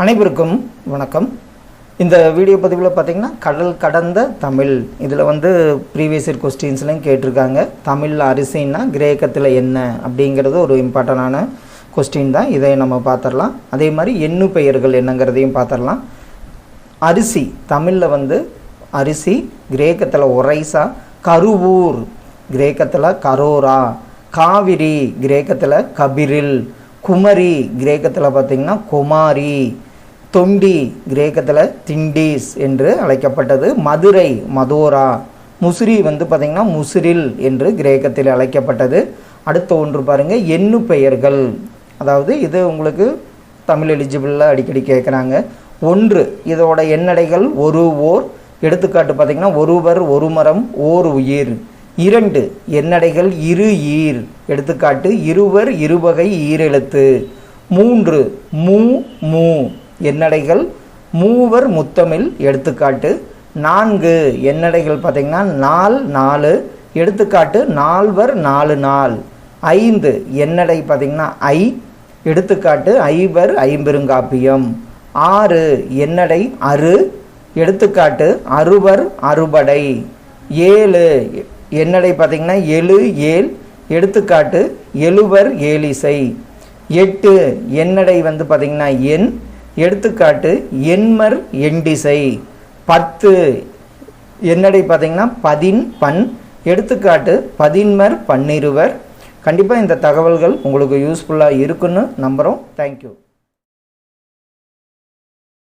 அனைவருக்கும் வணக்கம். இந்த வீடியோ பதிவில் பார்த்தீங்கன்னா கடல் கடந்த தமிழ். இதில் வந்து ப்ரீவியஸ் இயர் கொஸ்டின்ஸ்லையும் கேட்டிருக்காங்க. தமிழ் அரிசின்னா கிரேக்கத்தில் என்ன அப்படிங்கிறது ஒரு இம்பார்ட்டண்டான கொஸ்டின் தான். இதை நம்ம பார்த்துடலாம் அதே மாதிரி எண்ணு பெயர்கள் என்னங்கிறதையும் பார்த்துடலாம் அரிசி தமிழில் வந்து அரிசி கிரேக்கத்தில் ஒரைசா கருவூர் கிரேக்கத்தில் கரோரா காவிரி கிரேக்கத்தில் கபிரில் குமரி கிரேக்கத்தில் பார்த்திங்கன்னா குமாரி தொண்டி கிரேக்கத்தில் திண்டீஸ் என்று அழைக்கப்பட்டது. மதுரை மதோரா முசிறி வந்து பார்த்திங்கன்னா முசிறில் என்று கிரேக்கத்தில் அழைக்கப்பட்டது. அடுத்த ஒன்று பாருங்கள் எண்ணு பெயர்கள். அதாவது இது உங்களுக்கு தமிழ் எலிஜிபிளில் அடிக்கடி கேட்குறாங்க ஒன்று இதோட எண்ணடைகள் ஒரு ஓர். எடுத்துக்காட்டு பார்த்திங்கன்னா ஒருவர் ஒரு மரம் ஓர் உயிர். இரண்டு எண்ணடைகள் இரு ஈர். எடுத்துக்காட்டு இருவர் இருவகை ஈரெழுத்து. மூன்று மூ மூ. எண்ணடைகள் மூவர் முத்தமிழ். எடுத்துக்காட்டு நான்கு எண்ணடைகள் பார்த்தீங்கன்னா நால் நாலு. எடுத்துக்காட்டு நால்வர் நாலு நாள் ஐந்து எண்ணடை பார்த்தீங்கன்னா ஐ. எடுத்துக்காட்டு ஐவர் ஐம்பெருங்காப்பியம். ஆறு எண்ணடை அரு எடுத்துக்காட்டு அறுவர் அறுபடை. ஏழு என்னடை பார்த்தீங்கன்னா எழு ஏல் எடுத்துக்காட்டு எழுவர் ஏலிசை எட்டு என்னடை வந்து பார்த்தீங்கன்னா எண் எடுத்துக்காட்டு எண்மர் எண்டிசை. பத்து என்னடை பார்த்தீங்கன்னா பதின் பண் எடுத்துக்காட்டு பதின்மர் பன்னிருவர். கண்டிப்பாக இந்த தகவல்கள் உங்களுக்கு யூஸ்ஃபுல்லாக இருக்குன்னு நம்புகிறோம் தேங்க்யூ